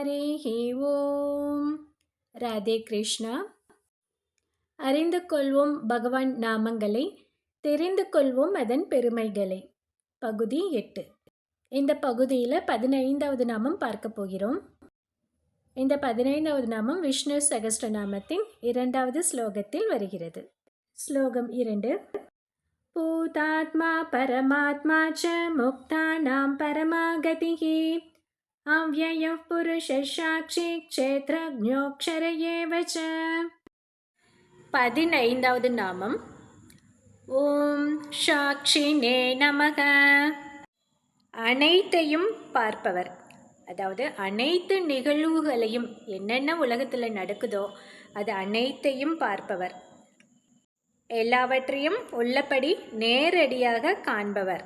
ஹரேஹி ஓம் ராதே கிருஷ்ணா அறிந்து கொள்வோம் பகவான் நாமங்களை தெரிந்து கொள்வோம் அதன் பெருமைகளை. பகுதி எட்டு. இந்த பகுதியில் பதினைந்தாவது நாமம் பார்க்க போகிறோம். இந்த பதினைந்தாவது நாமம் விஷ்ணு சகஸ்ர நாமத்தின் இரண்டாவது ஸ்லோகத்தில் வருகிறது. ஸ்லோகம் இரண்டு. பூதாத்மா பரமாத்மா ச முக்தானாம் பரமாகதிः अव्ययः पुरुषसाक्षी क्षेत्रज्ञोक्षर एव च பதினைந்தாவது நாமம் ஓம் சாட்சினே நமக அனைத்தையும் பார்ப்பவர் அதாவது அனைத்து நிகழ்வுகளையும் என்னென்ன உலகத்தில் நடக்குதோ அது அனைத்தையும் பார்ப்பவர் எல்லாவற்றையும் உள்ளபடி நேரடியாக காண்பவர்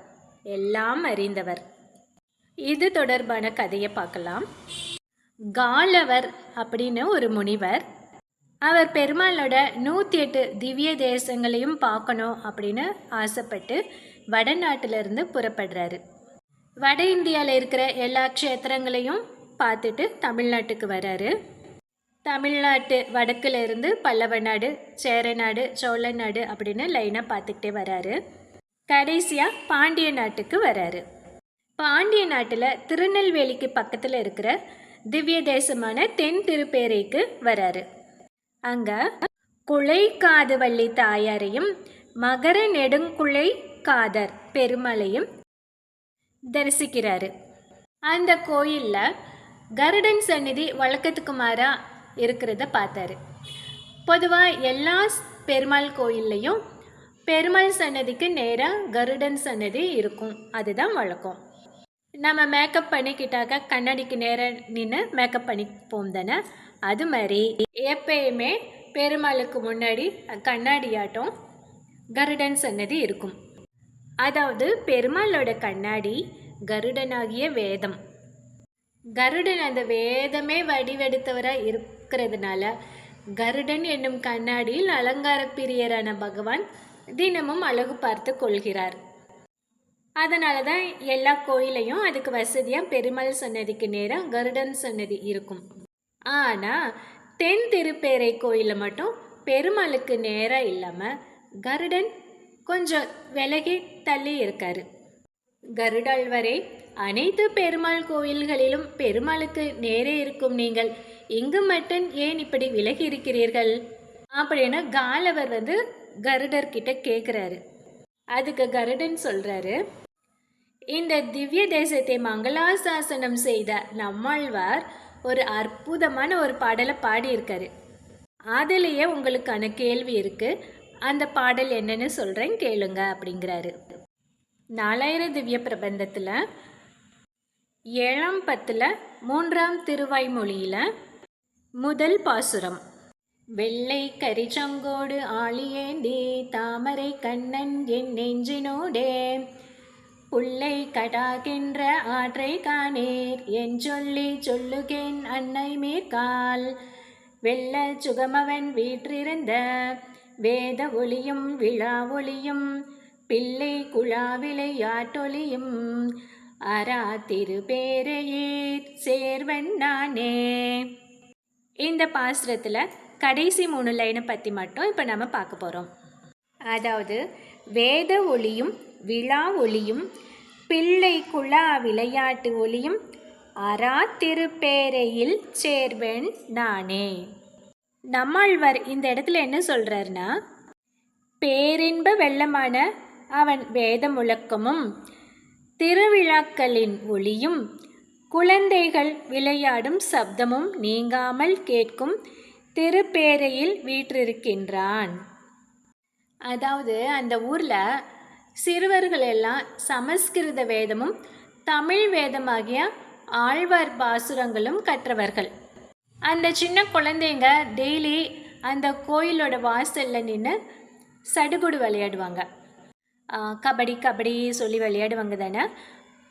எல்லாம் அறிந்தவர் இது தொடர்பான கதையை பார்க்கலாம். காலவர் அப்படின்னு ஒரு முனிவர். அவர் பெருமாளோட நூற்றி எட்டு திவ்ய தேசங்களையும் பார்க்கணும் அப்படின்னு ஆசைப்பட்டு வடநாட்டிலிருந்து புறப்படுறாரு. வட இந்தியாவில் இருக்கிற எல்லா க்ஷேத்திரங்களையும் பார்த்துட்டு தமிழ்நாட்டுக்கு வராரு. தமிழ்நாட்டு வடக்குல இருந்து பல்லவ நாடு சேரநாடு சோழ நாடு அப்படின்னு லைனாக பார்த்துக்கிட்டே வராரு. கடைசியாக பாண்டிய நாட்டுக்கு வராரு. பாண்டிய நாட்டில் திருநெல்வேலிக்கு பக்கத்தில் இருக்கிற திவ்ய தேசமான தென் திருப்பேரைக்கு வராரு. அங்கே குலை காதுவள்ளி தாயாரையும் மகர நெடுங்குழை காதர் பெருமலையும் தரிசிக்கிறாரு. அந்த கோயிலில் கருடன் சந்நிதி வழக்கத்துக்கு மாறா இருக்கிறத பார்த்தாரு பொதுவாக எல்லா பெருமாள் கோயில்லையும் பெருமாள் சன்னதிக்கு நேராக கருடன் சன்னதி இருக்கும். அதுதான் வழக்கம். நம்ம மேக்கப் பண்ணிக்கிட்டாக்க கண்ணாடிக்கு நேராக நின்று மேக்கப் பண்ணிப்போம் தானே? அது மாதிரி எப்பயுமே பெருமாளுக்கு முன்னாடி கண்ணாடியாட்டம் கருடன் சன்னதி இருக்கும். அதாவது பெருமாளோட கண்ணாடி கருடனாகிய வேதம். கருடன் அந்த வேதமே வடிவெடுத்தவராக இருக்கிறதுனால கருடன் என்னும் கண்ணாடியில் அலங்கார பிரியரான பகவான் தினமும் அழகு பார்த்து கொள்கிறார். அதனால தான் எல்லா கோயிலையும் அதுக்கு வசதியாக பெருமாள் சன்னதிக்கு நேராக கருடன் சன்னதி இருக்கும். ஆனால் தென் திருப்பேரை கோயிலில் மட்டும் பெருமாளுக்கு நேராக இல்லாமல் கருடன் கொஞ்சம் விலகி தள்ளி இருக்காரு. கருடாழ்வரே அனைத்து பெருமாள் கோயில்களிலும் பெருமாளுக்கு நேரே இருக்கும் நீங்கள். இங்கு மட்டும் ஏன் இப்படி விலகி இருக்கிறீர்கள்? அப்படின்னு காலவர் வந்து கருடர்கிட்ட கேட்குறாரு அதுக்கு கருடன் சொல்கிறாரு இந்த திவ்ய தேசத்தை மங்களாசாசனம் செய்த நம்மாழ்வார் ஒரு அற்புதமான ஒரு பாடலை பாடியிருக்காரு. அதிலேயே உங்களுக்கான கேள்வி இருக்குது அந்த பாடல் என்னன்னு சொல்கிறேன் கேளுங்க அப்படிங்கிறாரு. நாலாயிரம் திவ்ய பிரபந்தத்தில் ஏழாம் பத்தில் மூன்றாம் திருவாய்மொழியில் முதல் பாசுரம். வெள்ளை கரிச்சங்கோடு ஆளியேந்தி தாமரை கண்ணன் என் நெஞ்சினோடே. புள்ளை கடாகின்ற ஆற்றை காணீர். என் சொல்லி சொல்லுகேன் அன்னை மேற்கால். வெள்ள சுகமவன் வீற்றிருந்த வேத ஒளியும் விழா ஒளியும் பிள்ளை குழாவிலை யாட்டொலியும் அரா திருப்பேரையே சேர்வன் நானே. இந்த பாசுரத்தில் கடைசி மூணு லைனை பற்றி மட்டும் இப்போ நம்ம பார்க்க போகிறோம் அதாவது வேத ஒளியும் விழா ஒளியும் பிள்ளை குழா விளையாட்டு ஒளியும் அரா திருப்பேரையில் சேர்வேன் நானே. நம்மாழ்வார் இந்த இடத்துல என்ன சொல்கிறாருன்னா பேரின்ப வெள்ளமான அவன் வேத முழக்கமும் திருவிழாக்களின் ஒளியும் குழந்தைகள் விளையாடும் சப்தமும் நீங்காமல் கேட்கும் திருப்பேரையில் வீற்றிருக்கின்றான். அதாவது அந்த ஊரில் சிறுவர்கள் எல்லாம் சமஸ்கிருத வேதமும் தமிழ் வேதமாகிய ஆழ்வார் பாசுரங்களும் கற்றவர்கள். அந்த சின்ன குழந்தைங்க டெய்லி அந்த கோயிலோட வாசலில் நின்று சடுகுடு விளையாடுவாங்க. கபடி கபடி சொல்லி விளையாடுவாங்க தானே?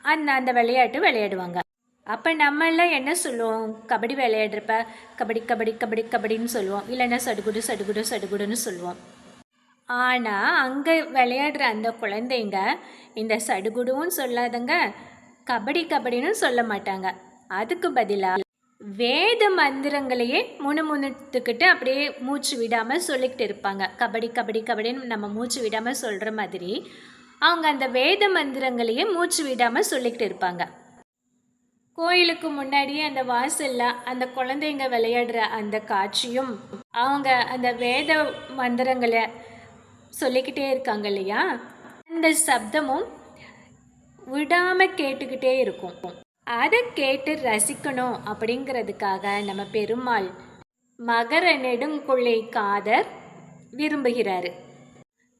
அந்த அந்த விளையாட்டு விளையாடுவாங்க. அப்போ நம்மளாம் என்ன சொல்லுவோம்? கபடி விளையாடுறப்ப கபடி கபடி கபடி கபடின்னு சொல்லுவோம். இல்லைன்னா சடுகுடு சடுகுடு சடுகுடுன்னு சொல்லுவோம். ஆனால் அங்கே விளையாடுற அந்த குழந்தைங்க இந்த சடுகுடுவும் சொல்லாதங்க கபடி கபடின்னு சொல்ல மாட்டாங்க. அதுக்கு பதிலாக வேத மந்திரங்களையே முணுமுணுத்துக்கிட்டு அப்படியே மூச்சு விடாமல் சொல்லிக்கிட்டு இருப்பாங்க. கபடி கபடி கபடின்னு நம்ம மூச்சு விடாமல் சொல்கிற மாதிரி அவங்க அந்த வேத மந்திரங்களையே மூச்சு விடாமல் சொல்லிக்கிட்டு இருப்பாங்க. கோயிலுக்கு முன்னாடியே அந்த வாசலில் அந்த குழந்தைங்க விளையாடுற அந்த காட்சியும் அவங்க அந்த வேத மந்திரங்களை சொல்லிக்கிட்டே இருக்காங்க இல்லையா? அந்த சப்தமும் விடாமல் கேட்டுக்கிட்டே இருக்கும். அதை கேட்டு ரசிக்கணும் அப்படிங்கிறதுக்காக நம்ம பெருமாள் மகர நெடுங்கொள்ளை காதர் விரும்புகிறாரு.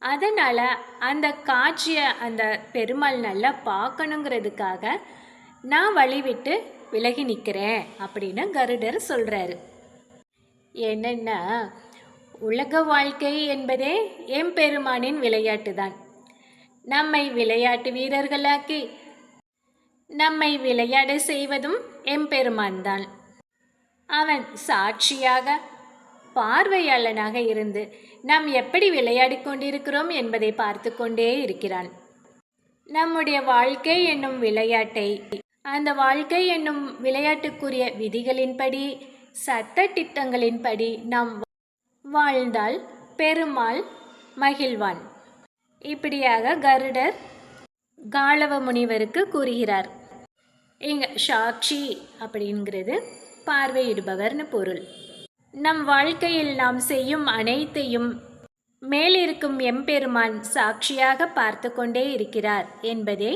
அதனால் அந்த காட்சியை அந்த பெருமாள் நல்லா பார்க்கணுங்கிறதுக்காக நான் வழிவிட்டு விலகி நிற்கிறேன் அப்படின்னு கருடர் சொல்கிறாரு என்னென்னா உலக வாழ்க்கை என்பதே எம்பெருமானின் விளையாட்டு தான் நம்மை விளையாட்டு வீரர்களாக்கி நம்மை விளையாட செய்வதும் எம்பெருமான் தான் அவன் சாட்சியாக பார்வையாளனாக இருந்து நாம் எப்படி விளையாடிக் கொண்டிருக்கிறோம் என்பதை பார்த்து கொண்டே இருக்கிறான். நம்முடைய வாழ்க்கை என்னும் விளையாட்டை அந்த வாழ்க்கை என்னும் விளையாட்டுக்குரிய விதிகளின்படி சட்ட திட்டங்களின்படி நாம் வாழ்ந்தால் பெருமாள் மகிழ்வான். இப்படியாக கருடர் காலவ முனிவருக்கு கூறுகிறார். இங்க சாட்சி அப்படிங்கிறது பார்வையிடுபவர்னு பொருள். நம் வாழ்க்கையில் நாம் செய்யும் அனைத்தையும் மேலிருக்கும் எம்பெருமான் சாட்சியாக பார்த்து கொண்டே இருக்கிறார் என்பதே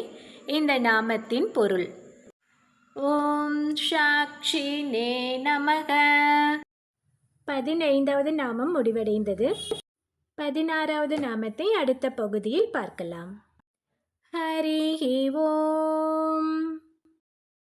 இந்த நாமத்தின் பொருள். ஓம் சாட்சினே நமக. பதினைந்தாவது நாமம் முடிவடைந்தது. பதினாறாவது நாமத்தை அடுத்த பகுதியில் பார்க்கலாம். ஹரி ஓம்.